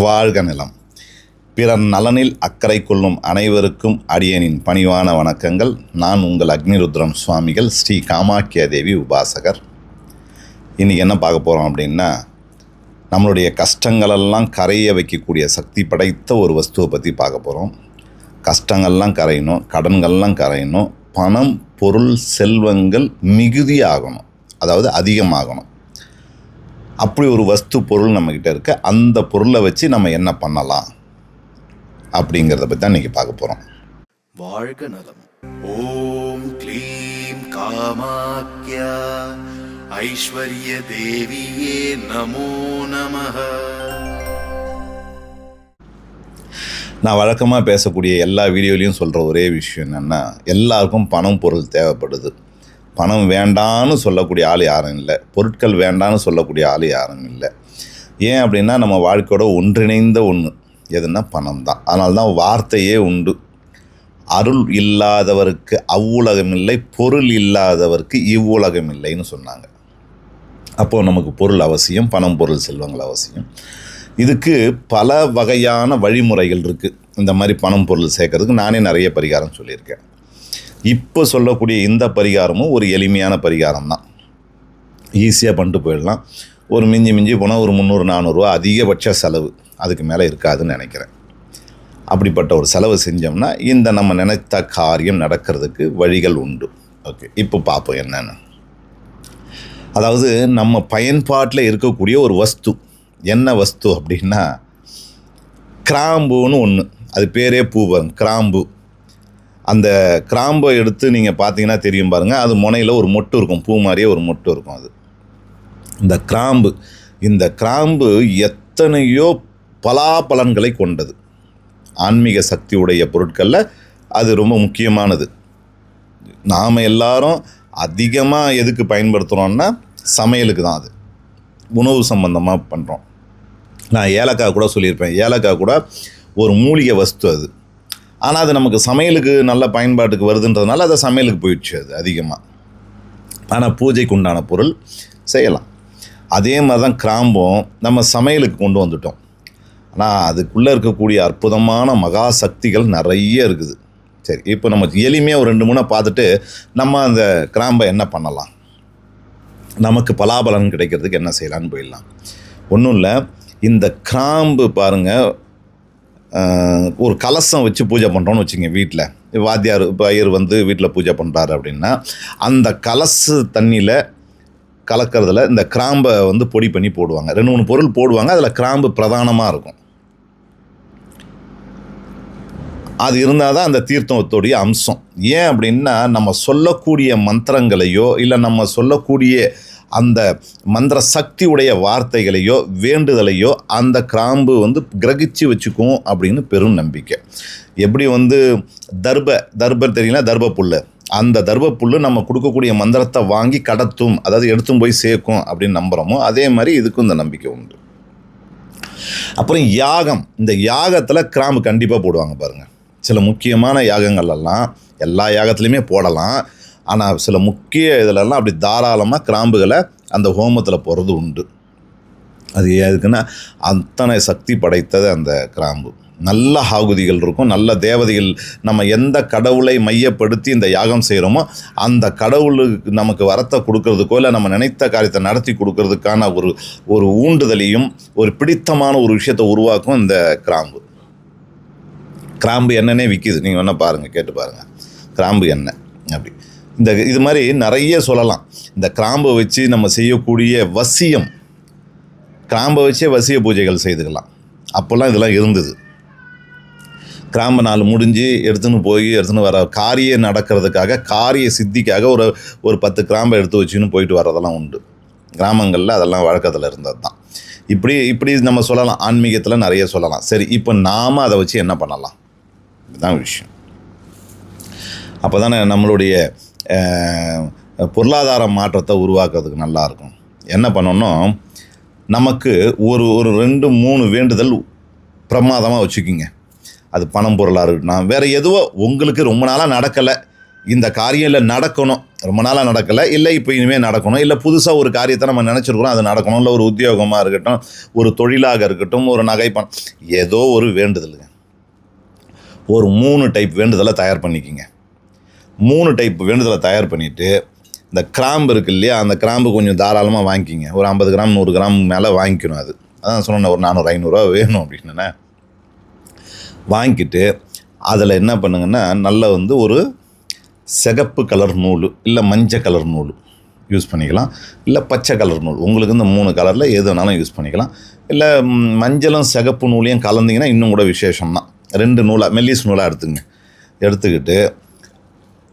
வாழ்க நிலம். பிறர் நலனில் அக்கறை கொள்ளும் அனைவருக்கும் அடியனின் பணிவான வணக்கங்கள். நான் உங்கள் அக்னிருத்ரம் சுவாமிகள் ஸ்ரீ காமாக்கியா தேவி உபாசகர். இன்றைக்கி என்ன பார்க்க போகிறோம் அப்படின்னா நம்மளுடைய கஷ்டங்களெல்லாம் கரைய வைக்கக்கூடிய சக்தி படைத்த ஒரு வஸ்துவை பற்றி பார்க்க போகிறோம் கஷ்டங்கள்லாம் கரையணும் கடன்கள்லாம் கரையணும் பணம் பொருள் செல்வங்கள் மிகுதியாகணும். அதாவது அதிகமாகணும். அப்படி ஒரு வஸ்து பொருள் நம்மக்கிட்ட இருக்க. அந்த பொருளை வச்சு நம்ம என்ன பண்ணலாம்? அப்படிங்கிறத பற்றி தான் இன்றைக்கி பார்க்க போகிறோம் வாழ்க நலம். ஓம் க்ளீம் காமாக்யா. ஐஸ்வர்ய தேவியே நமோ நமः நான் வழக்கமாக பேசக்கூடிய எல்லா வீடியோலையும் சொல்கிற ஒரே விஷயம் என்னென்னா எல்லாருக்கும் பணம் பொருள் தேவைப்படுது. பணம் வேண்டான்னு சொல்லக்கூடிய ஆள் யாரும் இல்லை. பொருட்கள் வேண்டான்னு சொல்லக்கூடிய ஆள் யாரும் இல்லை. ஏன் அப்படின்னா நம்ம வாழ்க்கையோட ஒன்றிணைந்த ஒன்று எதுனா பணம் தான். அதனால தான் வார்த்தையே உண்டு. அருள் இல்லாதவருக்கு அவ்வுலகம் இல்லை பொருள் இல்லாதவருக்கு இவ்வுலகம் இல்லைன்னு சொன்னாங்க. அப்போது நமக்கு பொருள் அவசியம் பணம் பொருள் செல்வங்கள் அவசியம். இதுக்கு பல வகையான வழிமுறைகள் இருக்குது இந்த மாதிரி பணம் பொருள் சேர்க்கறதுக்கு நானே நிறைய பரிகாரம் சொல்லியிருக்கேன். இப்போ சொல்லக்கூடிய இந்த பரிகாரமும் ஒரு எளிமையான பரிகாரம் தான் ஈஸியாக பண்ணிட்டு போயிடலாம். ஒரு மிஞ்சி மிஞ்சி போனால் ஒரு முந்நூறு நானூறுரூவா அதிகபட்ச செலவு. அதுக்கு மேலே இருக்காதுன்னு நினைக்கிறேன். அப்படிப்பட்ட ஒரு செலவு செஞ்சோம்னா இந்த நம்ம நினைத்த காரியம் நடக்கிறதுக்கு வழிகள் உண்டு. ஓகே இப்போ பார்ப்போம் என்னென்னு. அதாவது நம்ம பயன்பாட்டில் இருக்கக்கூடிய ஒரு வஸ்து. என்ன வஸ்து அப்படின்னா கிராம்புன்னு ஒன்று அது பேரே பூவம் கிராம்பு. அந்த கிராம்பை எடுத்து நீங்கள் பார்த்தீங்கன்னா தெரியும் பாருங்கள் அது முனையில் ஒரு மொட்டு இருக்கும். பூ மாதிரியே ஒரு மொட்டு இருக்கும் அது. இந்த கிராம்பு இந்த கிராம்பு எத்தனையோ பலாபலன்களை கொண்டது. ஆன்மீக சக்தி உடைய பொருட்களில் அது ரொம்ப முக்கியமானது. நாம் எல்லாரும் அதிகமாக எதுக்கு பயன்படுத்துகிறோன்னா சமையலுக்கு தான் அது. உணவு சம்பந்தமாக பண்ணுறோம் நான் ஏலக்காய் கூட சொல்லியிருப்பேன். ஏலக்காய் கூட ஒரு மூலிகை வஸ்து அது. ஆனால் அது நமக்கு சமையலுக்கு நல்ல பயன்பாட்டுக்கு வருதுன்றதுனால அதை சமையலுக்கு போயிடுச்சு அது அதிகமாக ஆனால் பூஜைக்கு உண்டான பொருள் செய்யலாம். அதே மாதிரி தான் கிராம்பும் நம்ம சமையலுக்கு கொண்டு வந்துட்டோம். ஆனால் அதுக்குள்ளே இருக்கக்கூடிய அற்புதமான மகா சக்திகள் நிறைய இருக்குது. சரி இப்போ நம்ம எளிமையாக ஒரு ரெண்டு மூணை பார்த்துட்டு நம்ம அந்த கிராம்பை என்ன பண்ணலாம்? நமக்கு பலாபலன் கிடைக்கிறதுக்கு என்ன செய்யலான்னு போயிடலாம். ஒன்றும் இல்லை இந்த கிராம்பு பாருங்கள் ஒரு கலசம் வச்சு பூஜை பண்ணுறோன்னு வச்சுங்க வீட்டில் வாத்தியார் இப்போ ஐயர் வந்து வீட்டில் பூஜை பண்ணுறாரு அப்படின்னா அந்த கலசு தண்ணியில் கலக்கிறதுல இந்த கிராம்பை வந்து பொடி பண்ணி போடுவாங்க. ரெண்டு மூணு பொருள் போடுவாங்க. அதில் கிராம்பு பிரதானமாக இருக்கும். அது இருந்தால் தான் அந்த தீர்த்தத்துடைய அம்சம். ஏன் அப்படின்னா நம்ம சொல்லக்கூடிய மந்திரங்களையோ இல்லை நம்ம சொல்லக்கூடிய அந்த மந்திர சக்தியுடைய வார்த்தைகளையோ வேண்டுதலையோ அந்த கிராம்பு வந்து கிரகிச்சு வச்சுக்கும் அப்படின்னு பெரும் நம்பிக்கை. எப்படி வந்து தர்ப தர்பர் தெரியுங்களா? தர்ப புல்லு அந்த தர்ப புல்லு நம்ம கொடுக்கக்கூடிய மந்திரத்தை வாங்கி கடத்தும் அதாவது எடுத்தும் போய் சேர்க்கும் அப்படின்னு நம்புகிறோமோ அதே மாதிரி இதுக்கும் இந்த நம்பிக்கை உண்டு. அப்புறம் யாகம். இந்த யாகத்தில் கிராம்பு கண்டிப்பாக போடுவாங்க பாருங்கள் சில முக்கியமான யாகங்கள்லாம் எல்லா யாகத்துலேயுமே போடலாம். ஆனால் சில முக்கிய இதிலெல்லாம் அப்படி தாராளமாக கிராம்புகளை அந்த ஹோமத்தில் போகிறது உண்டு. அது எதுக்குன்னா அத்தனை சக்தி படைத்தது அந்த கிராம்பு. நல்ல ஆகுதிகள் இருக்கும் நல்ல தேவதைகள் நம்ம எந்த கடவுளை மையப்படுத்தி இந்த யாகம் செய்கிறோமோ அந்த கடவுளுக்கு நமக்கு வரத்தை கொடுக்கறதுக்கோ இல்லை நம்ம நினைத்த காரியத்தை நடத்தி கொடுக்கறதுக்கான ஒரு ஒரு ஊண்டுதலையும் ஒரு பிடித்தமான ஒரு விஷயத்தை உருவாக்கும் இந்த கிராம்பு. கிராம்பு என்னன்னே விற்கிது நீங்கள் வேணால் பாருங்கள் கேட்டு பாருங்கள் கிராம்பு எண்ணெய் அப்படி. இந்த இது மாதிரி நிறைய சொல்லலாம். இந்த கிராம்பை வச்சு நம்ம செய்யக்கூடிய வசியம் கிராம்பை வச்சே வசிய பூஜைகள் செய்துக்கலாம். அப்போல்லாம் இதெல்லாம் இருந்தது. கிராம்ப நாள் முடிஞ்சு எடுத்துன்னு போய் எடுத்துன்னு வர காரியம் நடக்கிறதுக்காக காரிய சித்திக்காக ஒரு ஒரு பத்து கிராம்பை எடுத்து வச்சுன்னு போயிட்டு வரதெல்லாம் உண்டு. கிராமங்களில் அதெல்லாம் வழக்கத்தில் இருந்தது தான். இப்படி இப்படி நம்ம சொல்லலாம். ஆன்மீகத்தில் நிறைய சொல்லலாம். சரி இப்போ நாம் அதை வச்சு என்ன பண்ணலாம்? இதுதான் விஷயம். அப்போ தானே நம்மளுடைய பொருளாதார மாற்றத்தை உருவாக்குறதுக்கு நல்லாயிருக்கும். என்ன பண்ணணும் நமக்கு ஒரு ஒரு ரெண்டு மூணு வேண்டுதல் பிரமாதமாக வச்சுக்கிங்க. அது பணம் பொருளாக இருக்கட்டும். வேறு எதுவோ உங்களுக்கு ரொம்ப நாளாக நடக்கலை. இந்த காரியம் இல்லை நடக்கணும். ரொம்ப நாளாக நடக்கலை. இல்லை இப்போ இனிமேல் நடக்கணும். இல்லை புதுசாக ஒரு காரியத்தை நம்ம நினச்சிருக்கிறோம். அது நடக்கணும். இல்லை ஒரு உத்தியோகமாக இருக்கட்டும். ஒரு தொழிலாக இருக்கட்டும். ஒரு நகைப்பணம் ஏதோ ஒரு வேண்டுதலுங்க. ஒரு மூணு டைப் வேண்டுதலை தயார் பண்ணிக்கிங்க. மூணு டைப் வேண்டுதலை தயார் பண்ணிவிட்டு இந்த கிராம்பு இருக்கு இல்லையா அந்த கிராம்பு கொஞ்சம் தாராளமாக வாங்கிக்கிங்க. ஒரு ஐம்பது கிராம் நூறு கிராம் மேலே வாங்கிக்கணும் அது. அதான் சொன்னேன் ஒரு நானூறு ஐநூறுரூவா வேணும் அப்படின்னே வாங்கிக்கிட்டு அதில் என்ன பண்ணுங்கன்னா நல்ல வந்து ஒரு சிகப்பு கலர் நூல் இல்லை மஞ்சள் கலர் நூல் யூஸ் பண்ணிக்கலாம். இல்லை பச்சை கலர் நூல் உங்களுக்கு இந்த மூணு கலரில் எது வேணாலும் யூஸ் பண்ணிக்கலாம். இல்லை மஞ்சளும் சிகப்பு நூலையும் கலந்தீங்கன்னா இன்னும் கூட விசேஷம் தான் ரெண்டு நூலாக மெல்லிஸ் நூலாக எடுத்துங்க. எடுத்துக்கிட்டு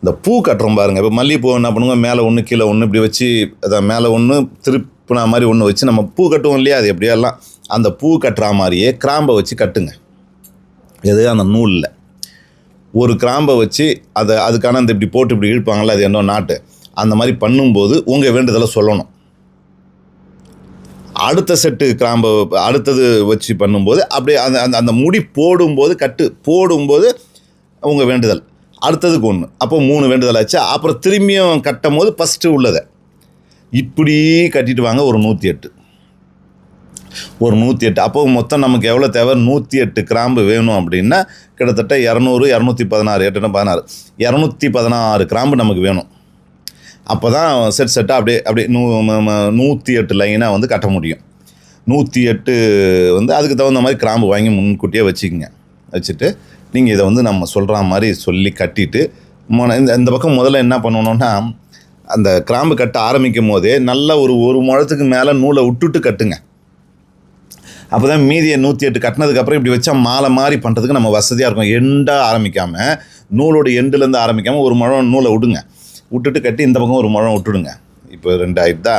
இந்த பூ கட்டுறோம் பாருங்கள் இப்போ மல்லிகைப்பூ என்ன பண்ணுவோம்? மேலே ஒன்று கீழே ஒன்று இப்படி வச்சு அதை மேலே ஒன்று திருப்பினா மாதிரி ஒன்று வச்சு நம்ம பூ கட்டுவோம் இல்லையா? அது எப்படியெல்லாம் அந்த பூ கட்டுற மாதிரியே கிராம்பை வச்சு கட்டுங்க. எது அந்த நூலில். ஒரு கிராம்பை வச்சு அதை அதுக்கான அந்த இப்படி போட்டு இப்படி இழுப்பாங்களே அது என்ன நாட்டு. அந்த மாதிரி பண்ணும்போது உங்கள் வேண்டுதலை சொல்லணும். அடுத்த செட்டு கிராம்பை அடுத்தது வச்சு பண்ணும்போது அப்படியே அந்த அந்த அந்த முடி போடும்போது கட்டு போடும்போது உங்கள் வேண்டுதல். அடுத்ததுக்கு ஒன்று அப்போ மூணு வேண்டுதல் ஆச்சு. அப்புறம் திரும்பியும் கட்டும் போது ஃபஸ்ட்டு உள்ளதை. இப்படி கட்டிட்டு வாங்க ஒரு நூற்றி எட்டு. ஒரு நூற்றி எட்டு. அப்போ மொத்தம் நமக்கு எவ்வளோ தேவை? நூற்றி எட்டு கிராம்பு வேணும் அப்படின்னா கிட்டத்தட்ட இரநூறு இரநூத்தி பதினாறு எட்டுனா பதினாறு? இரநூத்தி பதினாறு கிராம்பு நமக்கு வேணும். அப்போ தான் செட் செட்டாக அப்படியே அப்படியே நூ நூற்றி எட்டு லைனாக வந்து கட்ட முடியும். நூற்றி எட்டு வந்து அதுக்கு தகுந்த மாதிரி கிராம்பு வாங்கி முன்கூட்டியே வச்சுக்கோங்க. வச்சுட்டு நீங்கள் இதை வந்து நம்ம சொல்கிற மாதிரி சொல்லி கட்டிட்டு மொன இந்த இந்த பக்கம் முதல்ல என்ன பண்ணணும்னா அந்த கிராம்பு கட்ட ஆரம்பிக்கும் போதே நல்ல ஒரு ஒரு முழத்துக்கு மேலே நூலை விட்டுட்டு கட்டுங்க. அப்போ தான் மீதியை நூற்றி எட்டு கட்டினதுக்கப்புறம் இப்படி வச்சா மாலை மாதிரி பண்ணுறதுக்கு நம்ம வசதியாக இருக்கும். எண்டாக ஆரம்பிக்காமல் நூலோட எண்டுலேருந்து ஆரம்பிக்காமல் ஒரு முழம் நூலை விடுங்க. விட்டுட்டு கட்டி இந்த பக்கம் ஒரு முழம் விட்டுடுங்க. இப்போ ரெண்டு ஆயிடுதா?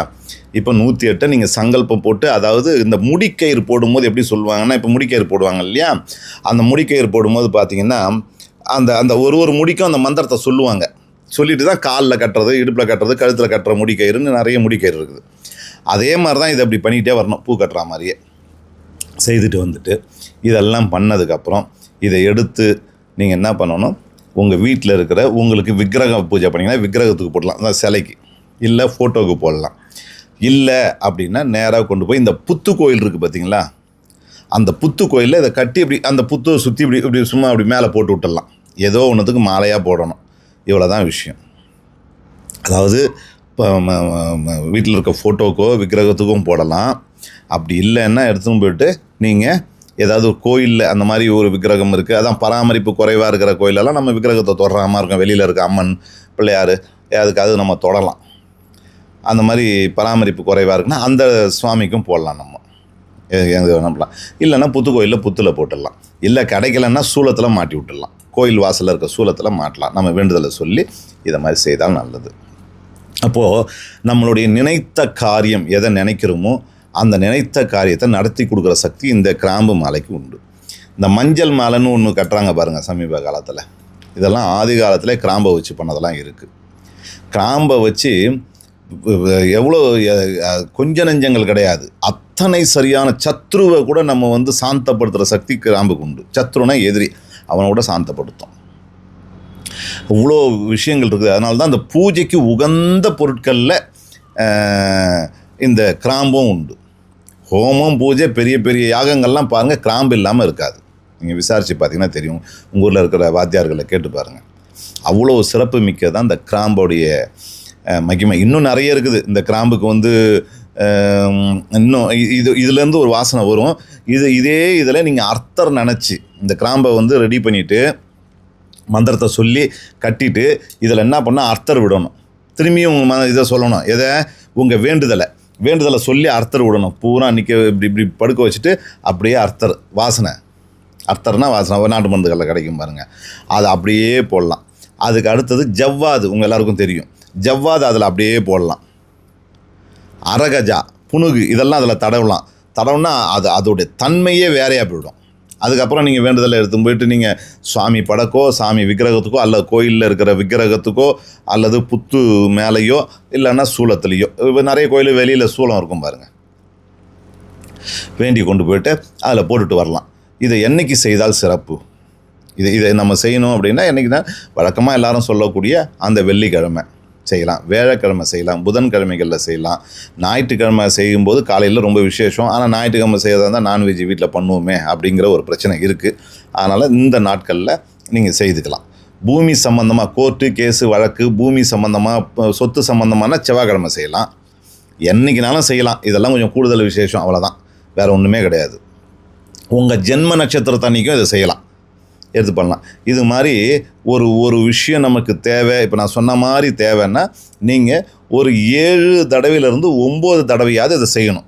இப்போ நூற்றி எட்டை நீங்கள் சங்கல்பம் போட்டு அதாவது இந்த முடிக்கயிறு போடும்போது எப்படி சொல்லுவாங்கன்னா இப்போ முடிக்கயிறு போடுவாங்க இல்லையா? அந்த முடிக்கயிறு போடும்போது பார்த்தீங்கன்னா அந்த அந்த ஒரு ஒரு முடிக்கும் அந்த மந்திரத்தை சொல்லுவாங்க. சொல்லிட்டு தான் காலில் கட்டுறது இடுப்பில் கட்டுறது கழுத்தில் கட்டுற முடிக்கயிறுன்னு நிறைய முடிக்கயிறு இருக்குது. அதே மாதிரி தான் இதை அப்படி பண்ணிகிட்டே வரணும் பூ கட்டுற மாதிரியே. செய்துட்டு வந்துட்டு இதெல்லாம் பண்ணதுக்கப்புறம் இதை எடுத்து நீங்கள் என்ன பண்ணணும்? உங்கள் வீட்டில் இருக்கிற உங்களுக்கு விக்கிரக பூஜை பண்ணிங்கன்னா விக்கிரகத்துக்கு போடலாம் அந்த சிலைக்கு. இல்லை ஃபோட்டோவுக்கு போடலாம். இல்லை அப்படின்னா நேராக கொண்டு போய் இந்த புத்து கோயில் இருக்குது பார்த்தீங்களா? அந்த புத்து கோயிலில் இதை கட்டி இப்படி அந்த புத்தை சுற்றி இப்படி இப்படி சும்மா அப்படி மேலே போட்டு விட்டுடலாம். ஏதோ ஒன்றுத்துக்கு மாலையாக போடணும். இவ்வளோ தான் விஷயம். அதாவது இப்போ வீட்டில் இருக்க ஃபோட்டோக்கோ விக்கிரகத்துக்கும் போடலாம். அப்படி இல்லைன்னா எடுத்துன்னு போயிட்டு நீங்கள் ஏதாவது கோயிலில் அந்த மாதிரி ஒரு விக்கிரகம் இருக்குது அதான் பராமரிப்பு குறைவாக இருக்கிற கோயிலெல்லாம் நம்ம விக்கிரகத்தை தொடராமல் இருக்கும். வெளியில் இருக்க அம்மன் பிள்ளையார் அதுக்காவது நம்ம தொடலாம். அந்த மாதிரி பராமரிப்பு குறைவாக இருக்குன்னா அந்த சுவாமிக்கும் போடலாம் நம்ம. எ- எங்க இல்லைன்னா புத்து கோயிலில் புத்தில் போட்டுடலாம். இல்லை கிடைக்கலன்னா சூளத்தில் மாட்டி விட்டுடலாம். கோயில் வாசலில் இருக்க சூளத்தில் மாட்டலாம். நம்ம வேண்டுதலை சொல்லி இதை மாதிரி செய்தால் நல்லது. அப்போது நம்மளுடைய நினைத்த காரியம் எதை நினைக்கிறோமோ அந்த நினைத்த காரியத்தை நடத்தி கொடுக்குற சக்தி இந்த கிராம்பு மாலைக்கு உண்டு. இந்த மஞ்சள் மாலைன்னு ஒன்று கட்டுறாங்க பாருங்கள் சமீப காலத்தில். இதெல்லாம் ஆதி காலத்தில் கிராம்பை வச்சு பண்ணதெல்லாம் இருக்குது கிராம்பை வச்சு எவ்வளோ கொஞ்ச நெஞ்சங்கள் கிடையாது. அத்தனை சரியான சத்ருவை கூட நம்ம வந்து சாந்தப்படுத்துகிற சக்தி கிராம்புக்கு உண்டு. சத்ருனா எதிரி. அவனை கூட சாந்தப்படுத்தும். இவ்வளோ விஷயங்கள் இருக்குது. அதனால தான் அந்த பூஜைக்கு உகந்த பொருட்களில் இந்த கிராம்பும் உண்டு. ஹோமம் பூஜை பெரிய பெரிய யாகங்கள்லாம் பாருங்கள் கிராம்பு இல்லாமல் இருக்காது. நீங்கள் விசாரித்து பார்த்தீங்கன்னா தெரியும். உங்கள் ஊரில் இருக்கிற வாத்தியார்களை கேட்டு பாருங்கள் அவ்வளோ சிறப்பு மிக்க தான் இந்த கிராம்போடைய மகிமை. இன்னும் நிறைய இருக்குது. இந்த கிராம்புக்கு வந்து இன்னும் இது இதுலேருந்து ஒரு வாசனை வரும். இது இதே இதில் நீங்கள் அர்த்தர் நினச்சி இந்த கிராம்பை வந்து ரெடி பண்ணிவிட்டு மந்திரத்தை சொல்லி கட்டிட்டு இதில் என்ன பண்ணால் அர்த்தர் விடணும். திரும்பியும் உங்கள் ம இதை சொல்லணும். எதை? உங்கள் வேண்டுதலை. வேண்டுதலை சொல்லி அர்த்தர் விடணும். பூரா நிற்க இப்படி இப்படி படுக்க வச்சுட்டு அப்படியே அர்த்தர் வாசனை. அர்த்தர்னா வாசனை. ஒரு நாட்டு மருந்துகளில் கிடைக்கும் பாருங்கள் அதை அப்படியே போடலாம். அதுக்கு அடுத்தது ஜவ்வாது. உங்கள் எல்லாருக்கும் தெரியும். ஜவ்வாது அதில் அப்படியே போடலாம். அரகஜா புனுகு இதெல்லாம் அதில் தடவலாம். தடவுனா அது அதோடைய தன்மையே வேறையாக போயிடும். அதுக்கப்புறம் நீங்கள் வேண்டுதலை எடுத்து போயிட்டு நீங்கள் சுவாமி படக்கோ சாமி விக்கிரகத்துக்கோ அல்லது கோயிலில் இருக்கிற விக்கிரகத்துக்கோ அல்லது புத்து மேலேயோ இல்லைன்னா சூளத்துலேயோ இப்போ நிறைய கோயில் வெளியில் சூளம் இருக்கும் பாருங்கள் வேண்டி கொண்டு போயிட்டு அதில் போட்டுட்டு வரலாம். இதை என்னைக்கு செய்தால் சிறப்பு? இது இதை நம்ம செய்யணும் அப்படின்னா என்றைக்குன்னா வழக்கமாக எல்லாரும் சொல்லக்கூடிய அந்த வெள்ளிக்கிழமை. செய்யலாம் வேலைக்கிழமை செய்யலாம் புதன்கிழமைகளில் செய்யலாம். ஞாயிற்றுக்கிழமை செய்யும்போது காலையில் ரொம்ப விசேஷம். ஆனால் ஞாயிற்றுக்கிழமை செய்யறதா இருந்தால் நான்வெஜ் வீட்டில் பண்ணுவோமே அப்படிங்கிற ஒரு பிரச்சனை இருக்குது அதனால் இந்த நாட்களில் நீங்கள் செய்துக்கலாம். பூமி சம்மந்தமாக கோர்ட்டு கேஸு வழக்கு பூமி சம்மந்தமாக சொத்து சம்மந்தமான செவ்வாய்க்கிழமை செய்யலாம். என்றைக்குனாலும் செய்யலாம். இதெல்லாம் கொஞ்சம் கூடுதல் விசேஷம் அவ்வளோதான் வேறு ஒன்றுமே கிடையாது. உங்கள் ஜென்ம நட்சத்திரத்தன்னைக்கும் இதை செய்யலாம். எடுத்து பண்ணலாம். இது மாதிரி ஒரு ஒரு விஷயம் நமக்கு தேவை. இப்போ நான் சொன்ன மாதிரி தேவைன்னா நீங்கள் ஒரு ஏழு தடவையிலேருந்து ஒம்பது தடவையாவது இதை செய்யணும்.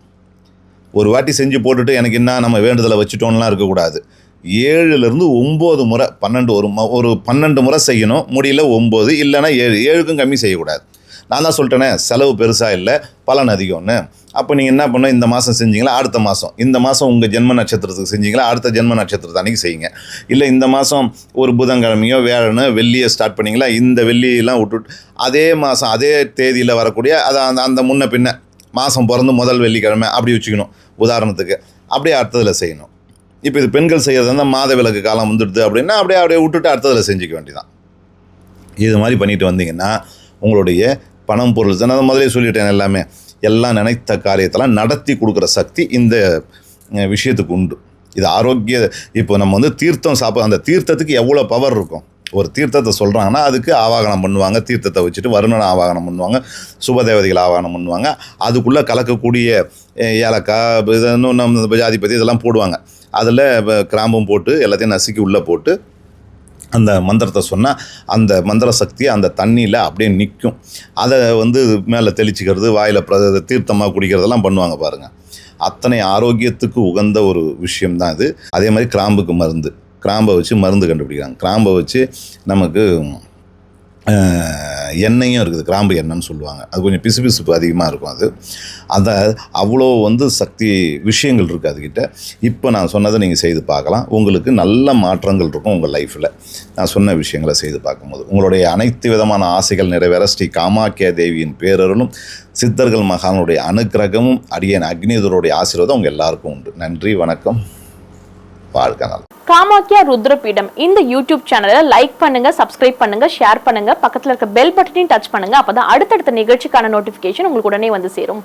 ஒரு வாட்டி செஞ்சு போட்டுட்டு எனக்கு என்ன நம்ம வேண்டுதலை வச்சுட்டோம்லாம் இருக்கக்கூடாது. ஏழுலேருந்து ஒம்பது முறை பன்னெண்டு ஒரு ஒரு பன்னெண்டு முறை செய்யணும். முடியல ஒம்பது இல்லைன்னா ஏழு. ஏழுக்கும் கம்மி செய்யக்கூடாது. நான் தான் சொல்லிட்டேனே செலவு பெருசாக இல்லை பலன் அதிகம்னு. அப்போ நீங்கள் என்ன பண்ணணும்? இந்த மாதம் செஞ்சீங்களா? அடுத்த மாதம் இந்த மாதம் உங்கள் ஜென்ம நட்சத்திரத்துக்கு செஞ்சீங்களா? அடுத்த ஜென்ம நட்சத்திரத்தை அன்றைக்கி செய்யுங்க. இல்லை இந்த மாதம் ஒரு புதன்கிழமையோ வேறனோ வெள்ளியை ஸ்டார்ட் பண்ணீங்களா? இந்த வெள்ளியெல்லாம் விட்டுட்டு அதே மாதம் அதே தேதியில் வரக்கூடிய அதை அந்த அந்த முன்ன பின்ன மாதம் பிறந்து முதல் வெள்ளிக்கிழமை அப்படி வச்சுக்கணும் உதாரணத்துக்கு. அப்படியே அடுத்ததில் செய்யணும். இப்போ இது பெண்கள் செய்கிறது இருந்தால் மாத விளக்கு காலம் வந்துடுது அப்படின்னா அப்படியே அப்படியே விட்டுட்டு அடுத்ததில் செஞ்சுக்க வேண்டியதான் இது மாதிரி பண்ணிட்டு வந்தீங்கன்னா உங்களுடைய பணம் பொருள் தான் அதை முதலே சொல்லிட்டேன் எல்லாமே. எல்லாம் நினைத்த காரியத்தெல்லாம் நடத்தி கொடுக்குற சக்தி இந்த விஷயத்துக்கு உண்டு. இது ஆரோக்கிய இப்போ நம்ம வந்து தீர்த்தம் சாப்பிட அந்த தீர்த்தத்துக்கு எவ்வளோ பவர் இருக்கும்? ஒரு தீர்த்தத்தை சொல்கிறாங்கன்னா அதுக்கு ஆவாகனம் பண்ணுவாங்க. தீர்த்தத்தை வச்சுட்டு வருணனை ஆவாகனம் பண்ணுவாங்க. சுபதேவதைகள் ஆவாகனம் பண்ணுவாங்க. அதுக்குள்ளே கலக்கக்கூடிய ஏலக்காய் இது இன்னும் நம்ம ஜாதிபதி இதெல்லாம் போடுவாங்க. அதில் கிராம்பும் போட்டு எல்லாத்தையும் நசுக்கி உள்ளே போட்டு அந்த மந்திரத்தை சொன்னால் அந்த மந்திர சக்தி அந்த தண்ணியில் அப்படியே நிற்கும் அதை வந்து மேலே தெளிச்சிக்கிறது வாயில் பிர தீர்த்தமாக குடிக்கிறதெல்லாம் பண்ணுவாங்க பாருங்கள் அத்தனை ஆரோக்கியத்துக்கு உகந்த ஒரு விஷயம்தான் இது. அதே மாதிரி கிராம்புக்கு மருந்து. கிராம்பை வச்சு மருந்து கண்டுபிடிக்கிறாங்க. கிராம்பை வச்சு நமக்கு எண்ணெயும் இருக்குது. கிராம்பு எண்ணெய்னு சொல்லுவாங்க. அது கொஞ்சம் பிசுபிசுப்பு அதிகமாக இருக்கும் அது. அதை அவ்வளோ வந்து சக்தி விஷயங்கள் இருக்குது அதுக்கிட்ட இப்போ நான் சொன்னதை நீங்கள் செய்து பார்க்கலாம். உங்களுக்கு நல்ல மாற்றங்கள் இருக்கும் உங்கள் லைஃப்பில் நான் சொன்ன விஷயங்களை செய்து பார்க்கும்போது உங்களுடைய அனைத்து விதமான ஆசைகள் நிறைவேற ஸ்ரீ காமாக்கிய தேவியின் பேரருளும் சித்தர்கள் மகானுடைய அனுக்கிரகமும் அடியன் அக்னிதருடைய ஆசீர்வாதம் உங்கள் எல்லாருக்கும் உண்டு. நன்றி வணக்கம். வாழ்க்கனால் காமாக்கியா ருத்ரபீடம் இந்த யூடியூப் சேனலை லைக் பண்ணுங்க சப்ஸ்கிரைப் பண்ணுங்க ஷேர் பண்ணுங்க பக்கத்தில் இருக்க பெல் பட்டனையும் டச் பண்ணுங்க அப்பதான் அடுத்தடுத்த நிகழ்ச்சிக்கான நோட்டிபிகேஷன் உங்களுக்கு உடனே வந்து சேரும்.